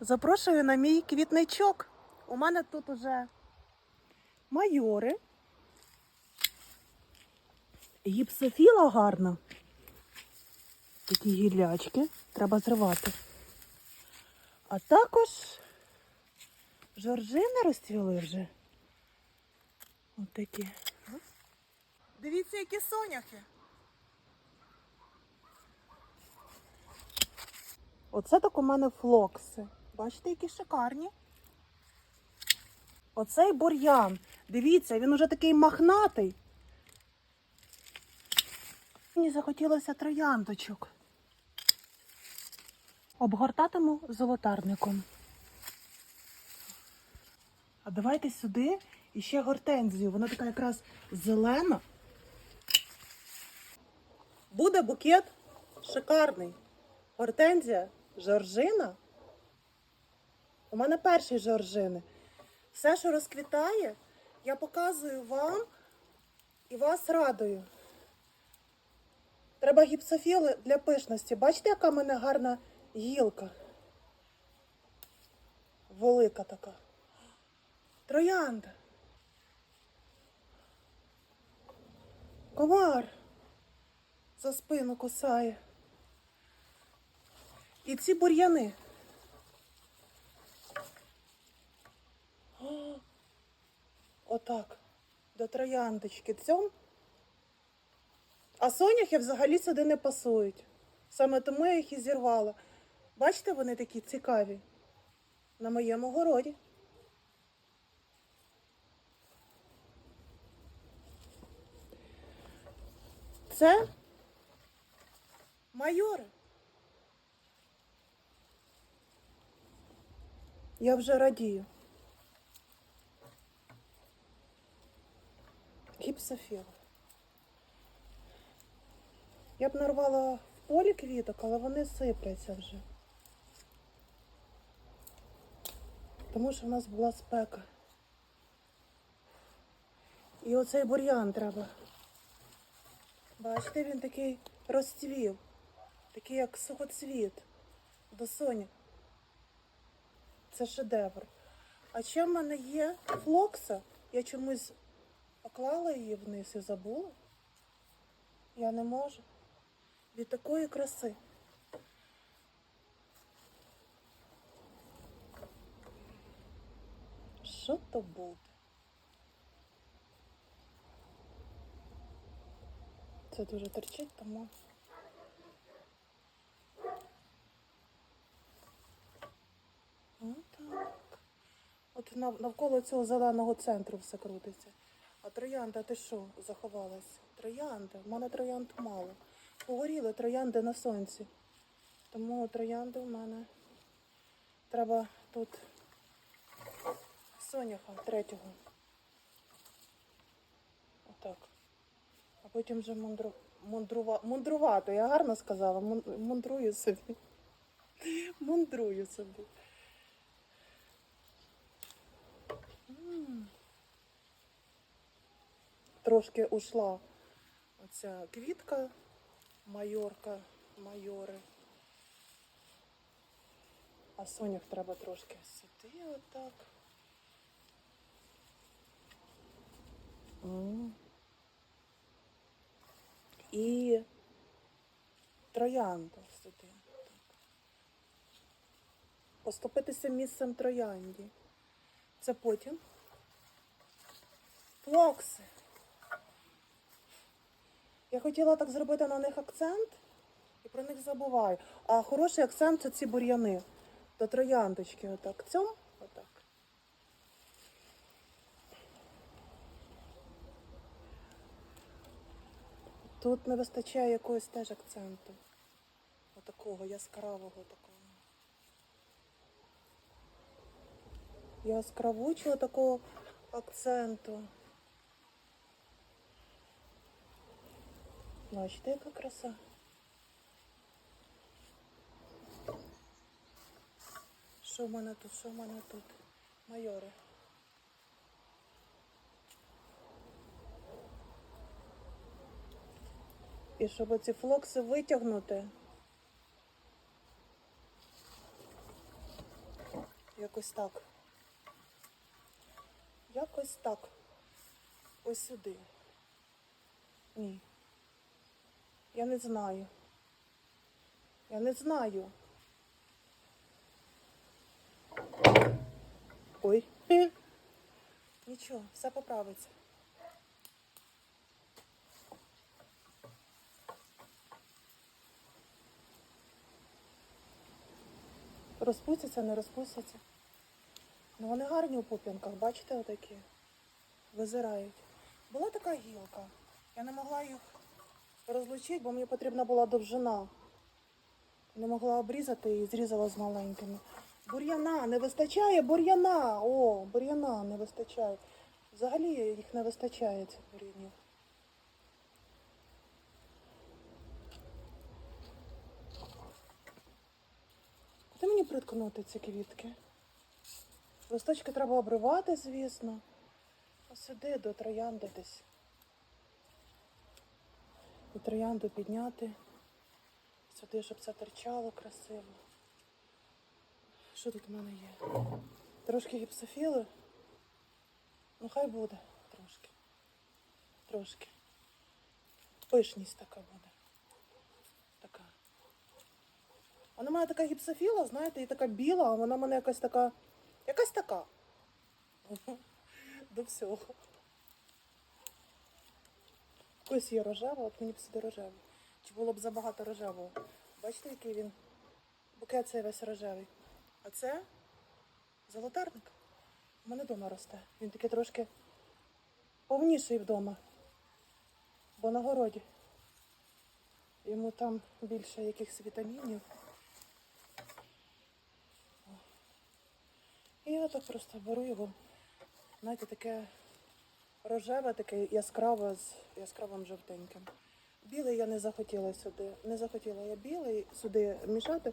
Запрошую на мій квітничок. У мене тут уже майори. Гіпсофіла гарна. Такі гіллячки треба зривати. А також жоржини розцвіли вже. Ось такі. Дивіться, які соняхи. Оце так у мене флокси. Бачите, які шикарні. Оцей бур'ян. Дивіться, він уже такий махнатий. Мені захотілося трояндочок. Обгортатиму золотарником. А давайте сюди і ще гортензію. Вона така якраз зелена. Буде букет шикарний. Гортензія, жоржина. У мене перші жоржини. Все, що розквітає, я показую вам і вас радую. Треба гіпсофіли для пишності. Бачите, яка в мене гарна гілка? Велика така. Троянда. Комар за спину кусає. І ці бур'яни. О, Отак. До трояндочки цьом. А соняхи взагалі сюди не пасують. Саме тому я їх і зірвала. Бачите, вони такі цікаві на моєму городі. Це майори. Я вже радію. Гіпсофіл. Я б нарвала в полі квіток, але вони сипляться вже. Тому що в нас була спека. І оцей бур'ян треба. Бачите, він такий розцвів, такий як сухоцвіт до соня. Це шедевр. А ще в мене є флокса. Я чомусь поклала її вниз і забула. Я не можу. Від такої краси. Що то буде? Це дуже торчить, тому. Отак. От нав- навколо цього зеленого центру все крутиться. Троянда, ти що, заховалась? Троянда. В мене троянд мало. Погоріли троянди на сонці. Тому троянди в мене треба тут соняха третього. Отак. А потім вже мундру... мундрува... мундрувати. Я гарно сказала, Мун- мундрую собі. Мундрую собі. Трошки ушла оця квітка, майорка, майори. А сонях треба трошки сюди отак. І троянда сюди. Поступитися місцем троянді. Це потім. Флокси. Я хотіла так зробити на них акцент і про них забуваю. А хороший акцент це ці бур'яни. До трояндочки. Отак. Цьом. Отак. Тут не вистачає якогось теж акценту. Отакого яскравого такого. Яскравучого такого акценту. Бачите, яка краса. Що в мене тут? Що в мене тут? Майори. І щоб ці флокси витягнути, Якось так. Якось так. Ось сюди. Ні. Я не знаю. Я не знаю. Ой. Нічого, все поправиться. Розпустяться, не розпустяться. Ну вони гарні у пуп'янках, бачите, отакі. Визирають. Була така гілка. Я не могла їх розлучити, бо мені потрібна була довжина. Не могла обрізати і зрізала з маленькими. Бур'яна не вистачає, бур'яна. О, бур'яна не вистачає. Взагалі їх не вистачає цих бур'янів. Куди мені приткнути ці квітки? Листочки треба обривати, звісно. А сюди до троянди десь. І троянду підняти. Сюди, щоб це торчало красиво. Що тут у мене є? Трошки гіпсофіли. Ну хай буде трошки. Трошки. Пишність така буде. Така. Вона в мене така гіпсофіла, знаєте, і така біла, а вона в мене якась така. Якась така. До всього. Ось є рожева, от мені б сюди рожевий. Чи було б забагато рожевого? Бачите, який він? Букет цей весь рожевий. А це золотарник. У мене вдома росте. Він такий трошки повніший вдома. Бо на городі. Йому там більше якихось вітамінів. І я так просто беру його. Знаєте, таке рожеве, таке яскраве з яскравим жовтеньким. Білий я не захотіла сюди. Не захотіла я білий сюди мішати,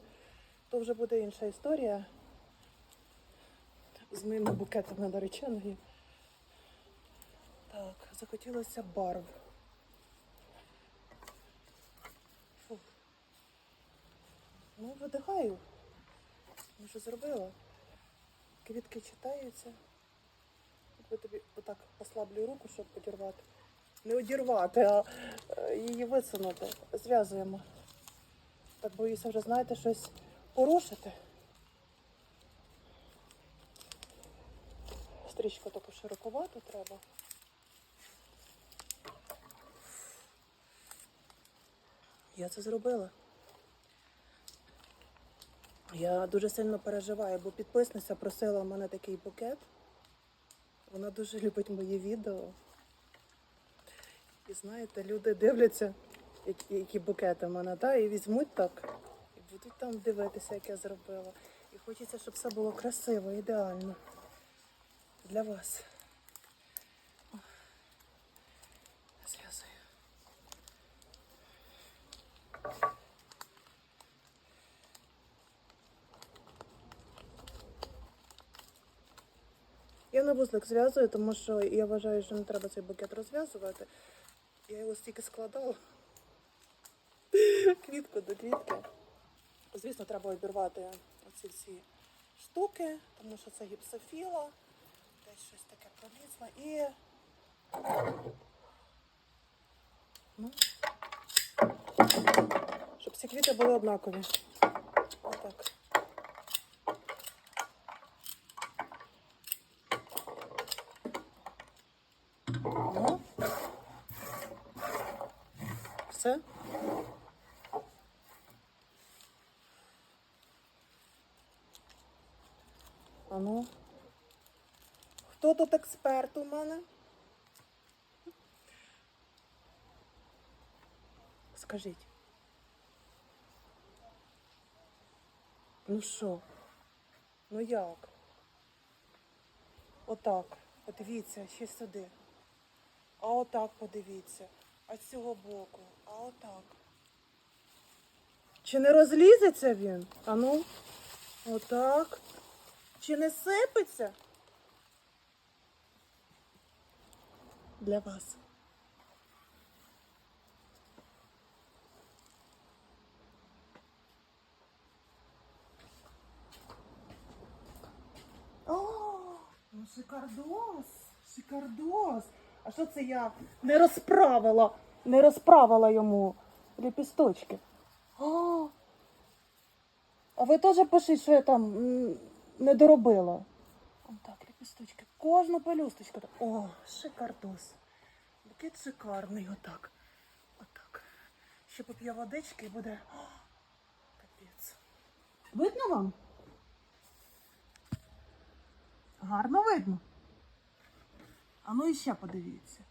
то вже буде інша історія з моїми букетами нареченої. Так, захотілося барв. Фух. Ну, видихаю. Вже зробила. Квітки читаються. Я тобі отак послаблю руку, щоб одірвати. Не одірвати, а е, її висунути. Зв'язуємо. Так боюся вже, знаєте, щось порушити. Стрічку таку широковату треба. Я це зробила. Я дуже сильно переживаю, бо підписниця просила в мене такий букет. Вона дуже любить мої відео. І знаєте, люди дивляться, які, які букети в мене, да, і візьмуть так, і будуть там дивитися, як я зробила. І хочеться, щоб все було красиво, ідеально. Для вас. Зв'язую. На вузлик зв'язую, тому що я вважаю, що не треба цей букет розв'язувати. Я його стільки складала. Квітку до квітки. Звісно, треба обірвати оці всі штуки, тому що це гіпсофіла, десь щось таке пролізло. І ну, щоб всі квіти були однакові. Отак. Ну. Все. А ну. Хто тут експерт у мене? Скажіть. Ну що? Ну як? Отак. Подивіться, ще сюди. А отак подивіться. А цього боку. А отак. Чи не розлізеться він? А ну, отак. Чи не сипеться? Для вас. О, Шикардос, шикардос. А що це я не розправила, не розправила йому ліпісточки? А, а ви теж пишіть, що я там не доробила. О, так, ліпісточки. Кожну пелюсточку. О, шикардос. Букет шикарний, отак. Отак. Ще поп'є водички і буде. О, капець. Видно вам? Гарно видно. А ну і ще подивіться.